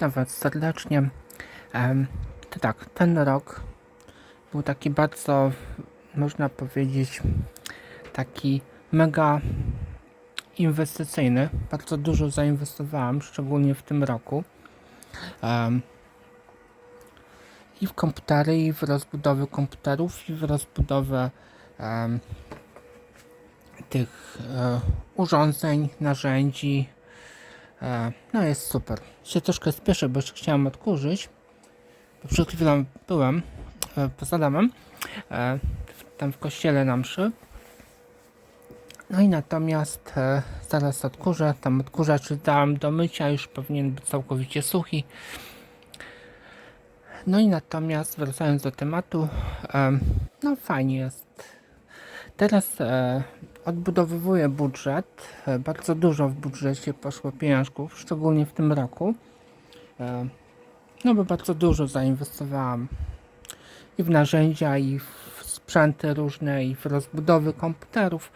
Witam Was serdecznie. To tak, ten rok był taki bardzo, można powiedzieć, taki mega inwestycyjny. Bardzo dużo zainwestowałem, szczególnie w tym roku. I w komputery, i w rozbudowę komputerów, i w rozbudowę tych e, urządzeń, narzędzi, No jest super. Się troszkę spieszę, bo jeszcze chciałem odkurzyć. Bo przed chwilą byłem e, poza e, tam w kościele na mszy. No i natomiast e, zaraz odkurzę. Tam odkurzacz dałem do mycia, już powinien być całkowicie suchy. No i natomiast wracając do tematu, e, no fajnie jest. Teraz e, odbudowywuję budżet. E, Bardzo dużo w budżecie poszło pieniążków, szczególnie w tym roku. E, No bo bardzo dużo zainwestowałam i w narzędzia, i w sprzęty różne, i w rozbudowy komputerów,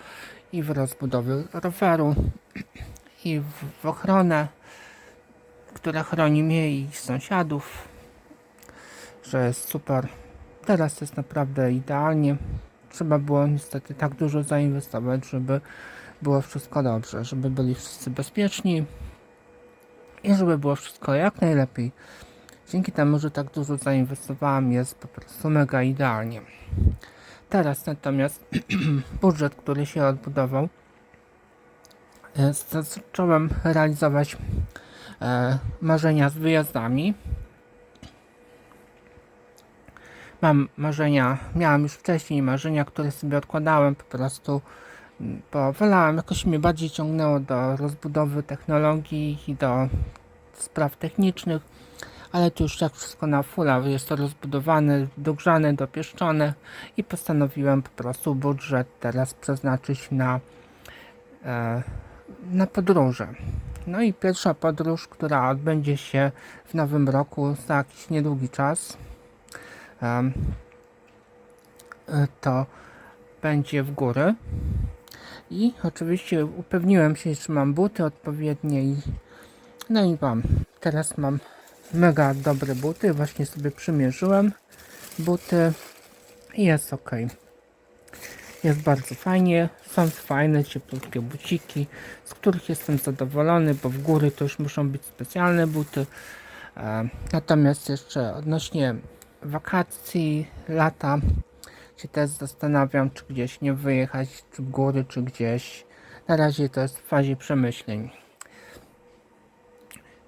i w rozbudowy roweru, i w, w ochronę, która chroni mnie i sąsiadów, że jest super. Teraz jest naprawdę idealnie trzeba było niestety tak dużo zainwestować, żeby było wszystko dobrze, żeby byli wszyscy bezpieczni i żeby było wszystko jak najlepiej. Dzięki temu, że tak dużo zainwestowałem, jest po prostu mega idealnie. Teraz natomiast budżet, który się odbudował, e, zacząłem realizować e, marzenia z wyjazdami. Mam marzenia, miałem już wcześniej marzenia, które sobie odkładałem po prostu, mm, bo wolałem, jakoś mnie bardziej ciągnęło do rozbudowy technologii i do spraw technicznych, ale tu już tak wszystko na fulla, jest to rozbudowane, dogrzane, dopieszczone i postanowiłem po prostu budżet teraz przeznaczyć na, e, na podróże. No i pierwsza podróż, która odbędzie się w nowym roku za jakiś niedługi czas, to będzie w góry. I oczywiście upewniłem się, że mam buty odpowiednie i no i mam. Teraz mam mega dobre buty. Właśnie sobie przymierzyłem buty i jest ok. Jest bardzo fajnie. Są fajne, cieplutkie buciki, z których jestem zadowolony, bo w góry to już muszą być specjalne buty. E, Natomiast jeszcze odnośnie wakacji, lata się też zastanawiam, czy gdzieś nie wyjechać, czy w góry, czy gdzieś. Na razie to jest w fazie przemyśleń.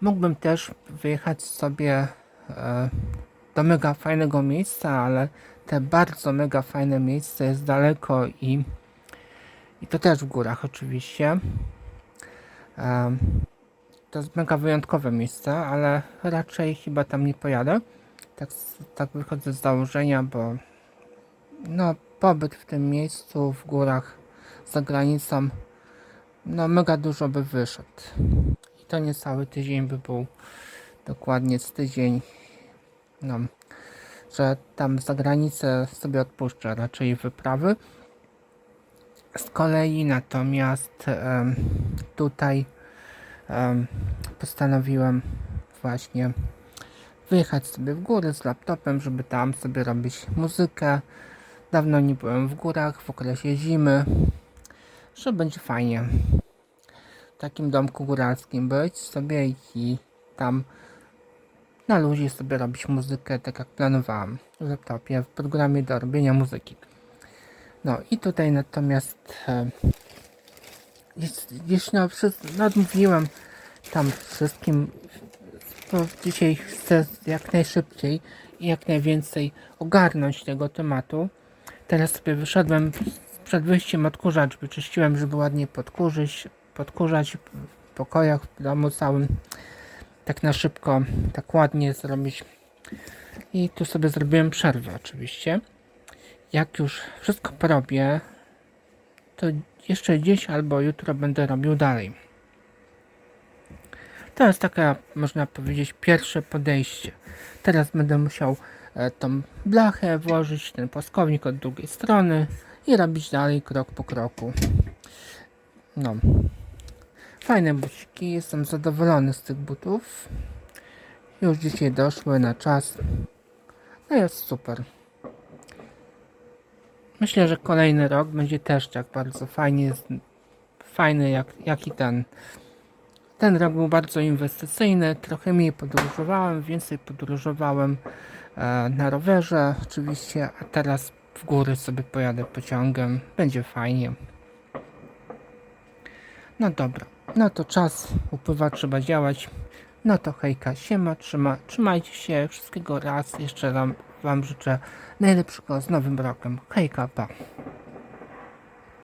Mógłbym też wyjechać sobie e, do mega fajnego miejsca, ale te bardzo mega fajne miejsce jest daleko i, i to też w górach oczywiście. Em, to jest mega wyjątkowe miejsce, ale raczej chyba tam nie pojadę. Tak, tak wychodzę z założenia, bo no, pobyt w tym miejscu, w górach, za granicą, no mega dużo by wyszedł. I to nie cały tydzień by był, dokładnie z tydzień, no, że tam za granicę sobie odpuszczę raczej wyprawy. Z kolei natomiast em, tutaj em, postanowiłem właśnie wyjechać sobie w góry z laptopem, żeby tam sobie robić muzykę. Dawno nie byłem w górach w okresie zimy, że będzie fajnie w takim domku góralskim być sobie i tam na luzie sobie robić muzykę tak jak planowałem w laptopie, w programie do robienia muzyki. No i tutaj natomiast e, no, wszyscy- nadmówiłem tam wszystkim to dzisiaj chcę jak najszybciej i jak najwięcej ogarnąć tego tematu. Teraz sobie wyszedłem przed wyjściem odkurzacz, wyczyściłem, żeby ładnie podkurzyć, podkurzać w pokojach, w domu całym. Tak na szybko, tak ładnie zrobić. I tu sobie zrobiłem przerwę oczywiście. Jak już wszystko porobię, to jeszcze dziś albo jutro będę robił dalej. To jest takie, można powiedzieć, pierwsze podejście. Teraz będę musiał e, tą blachę włożyć, ten płaskownik od drugiej strony i robić dalej krok po kroku. No. Fajne buciki, jestem zadowolony z tych butów. już dzisiaj doszły na czas. No jest super. Myślę, że kolejny rok będzie też tak bardzo fajnie, fajny jak, jak i ten. Ten rok był bardzo inwestycyjny, trochę mniej podróżowałem, więcej podróżowałem e, na rowerze oczywiście, a teraz w góry sobie pojadę pociągem, będzie fajnie. No dobra, no to czas upływa, trzeba działać. No to hejka, siema, trzyma, trzymajcie się, wszystkiego raz, jeszcze wam, wam życzę najlepszego z nowym rokiem. Hejka, pa.